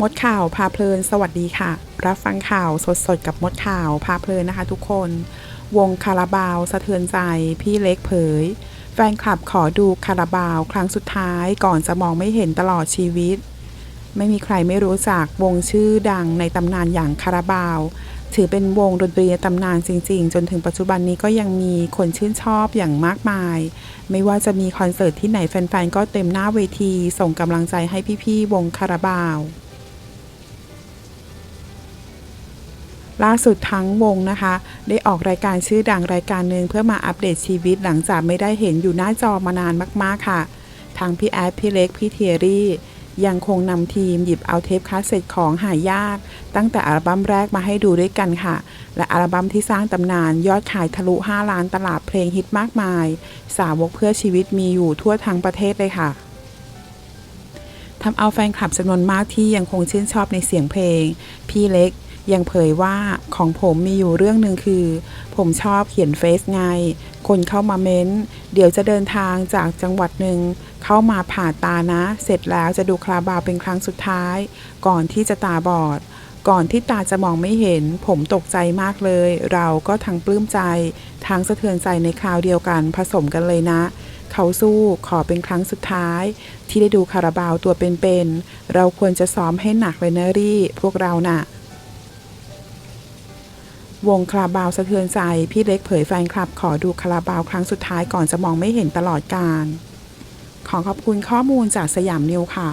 มดข่าวพาเพลินสวัสดีค่ะ รับฟังข่าวสดๆกับมดข่าวพาเพลินนะคะทุกคน วงคาราบาวสะเทือนใจพี่เล็กเผย แฟนคลับขอดูคาราบาวครั้งสุดท้ายก่อนจะมองไม่เห็นตลอดชีวิต ไม่มีใครไม่รู้จักวงชื่อดังในตำนานอย่างคาราบาว ถือเป็นวงดนตรีตำนานจริงๆ จนถึงปัจจุบันนี้ก็ยังมีคนชื่นชอบอย่างมากมาย ไม่ว่าจะมีคอนเสิร์ตที่ไหนแฟนๆก็เต็มหน้าเวที ส่งกำลังใจให้พี่ๆวงคาราบาว ล่าสุดทั้งวงนะคะ ได้ออกรายการชื่อดังรายการหนึ่งเพื่อมาอัปเดตชีวิตหลังจากไม่ได้เห็นอยู่หน้าจอมานานมากๆค่ะทั้งพี่แอดพี่เล็ก พี่เทียรี่ยังคงนำทีมหยิบเอาเทปคาสเซ็ตของหายาก ตั้งแต่อัลบั้มแรกมาให้ดูด้วยกันค่ะ และอัลบั้มที่สร้างตำนานยอดขายทะลุ 5 ล้านตลาดเพลงฮิตมากมาย สาวกเพื่อชีวิตมีอยู่ทั่วทั้งประเทศเลยค่ะทำเอาแฟนคลับจำนวนมากที่ยังคงชื่นชอบในเสียงเพลง พี่เล็ก ยังเผยว่าของผมมีอยู่เรื่องหนึ่งคือ ผมชอบเขียนเฟซไง คนเข้ามาเม้น เดี๋ยวจะเดินทางจากจังหวัดหนึ่ง เข้ามาผ่าตานะ เสร็จแล้วจะดูคลาบาวเป็นครั้งสุดท้าย ก่อนที่จะตาบอด ก่อนที่ตาจะมองไม่เห็น ผมตกใจมากเลย เราก็ทั้งปลื้มใจ ทั้งสะเทือนใจในคราวเดียวกันผสมกันเลยนะเขาสู้ขอเป็นครั้งสุดท้าย ที่ได้ดูคาราบาวตัวเป็นๆ เราควรจะซ้อมให้หนักเลยนะรี่ พวกเราน่ะ วงคาราบาวสะเทือนใจ พี่เล็กเผยแฟนคลับ ขอดูคาราบาวครั้งสุดท้ายก่อนจะมองไม่เห็นตลอดการ ขอขอบคุณข้อมูลจากสยามนิวค่ะ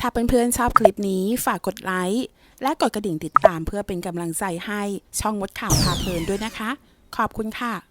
ถ้าเพื่อนๆชอบคลิปนี้ฝากกดไลค์และกดกระดิ่งติดตามเพื่อเป็นกำลังใจให้ช่องมดข่าวพาเพลินด้วยนะคะ ขอบคุณค่ะ